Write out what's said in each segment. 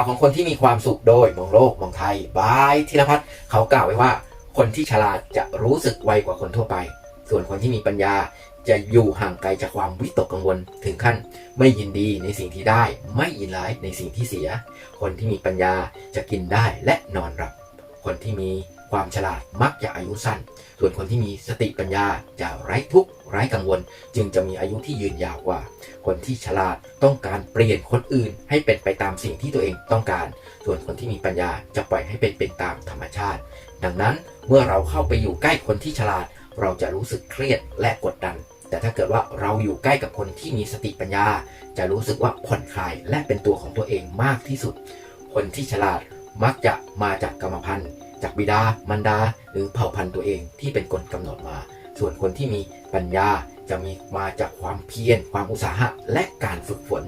าวของคนที่มีความสุขโดยมองโลกมองไทยบายธีรพัฒน์เขากล่าวไว้ว่า คนที่ฉลาดจะรู้สึกไวกว่าคนทั่วไป ส่วนคนที่มีปัญญาจะอยู่ห่างไกลจากความวิตกกังวลถึงขั้น ไม่ยินดีในสิ่งที่ได้ ไม่ยินร้ายในสิ่งที่เสีย คนที่มีปัญญาจะกินได้และนอนหลับ คนที่มี ความฉลาดมักจะอายุสั้น ส่วนคนที่มีสติปัญญาจะไร้ทุกข์ไร้กังวล จึงจะมีอายุที่ยืนยาวกว่า คนที่ฉลาดต้องการเปลี่ยนคนอื่น ให้เป็นไปตามสิ่งที่ตัวเองต้องการ ส่วนคนที่มีปัญญาจะปล่อยให้เป็นเป็นตามธรรมชาติ ดังนั้นเมื่อเราเข้าไปอยู่ใกล้คนที่ฉลาด เราจะรู้สึกเครียดและกดดันแต่ถ้าเกิดว่าเราอยู่ใกล้กับคนที่มีสติปัญญา จะรู้สึกว่าผ่อนคลายและเป็นตัวของตัวเองมากที่สุด คนที่ฉลาดมักจะมาจากกรรมพันธุ์ จากบิดา มารดา หรือเผ่าพันธุ์ตัวเองที่เป็นคนกำหนดมา ส่วนคนที่มีปัญญาจะมีมาจากความเพียร ความอุตสาหะ และการฝึกฝน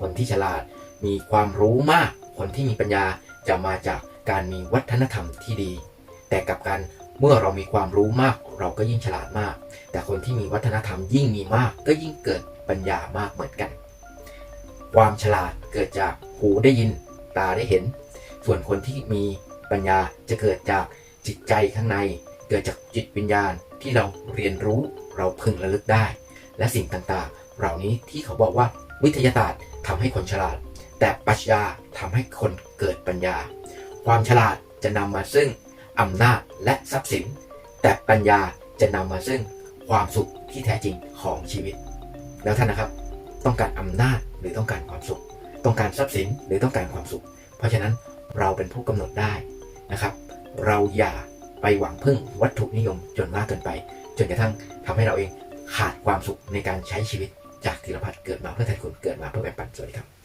คนที่ฉลาดมีความรู้มาก คนที่มีปัญญาจะมาจากการมีวัฒนธรรมที่ดี แต่กับกันเมื่อเรามีความรู้มากเราก็ยิ่งฉลาดมาก แต่คนที่มีวัฒนธรรมยิ่งมีมาก ก็ยิ่งเกิดปัญญามากเหมือนกัน ความฉลาดเกิดจากหูได้ยินตาได้เห็น ส่วนคนที่มี ปัญญาจะเกิดจากจิตใจข้างใน เกิดจากจิตวิญญาณที่เราเรียนรู้เราพึงระลึกได้ และสิ่งต่างๆ เหล่านี้ที่เขาบอกว่าวิทยาศาสตร์ทำให้คนฉลาด แต่ปรัชญาทำให้คนเกิดปัญญา ความฉลาดจะนำมาซึ่งอำนาจและทรัพย์สิน แต่ปัญญาจะนำมาซึ่งความสุขที่แท้จริงของชีวิต แล้วท่านนะครับ ต้องการอำนาจหรือต้องการความสุข ต้องการทรัพย์สินหรือต้องการความสุข เพราะฉะนั้นเราเป็นผู้กำหนดได้ นะครับ เราอย่าไปหวังพึ่งวัตถุนิยมจนมากเกินไป จนกระทั่งทำให้เราเองขาดความสุขในการใช้ชีวิตจากธีรพัฒน์เกิดมาเพื่อแทนคุณเกิดมาเพื่อแบ่งปันสวัสดีครับ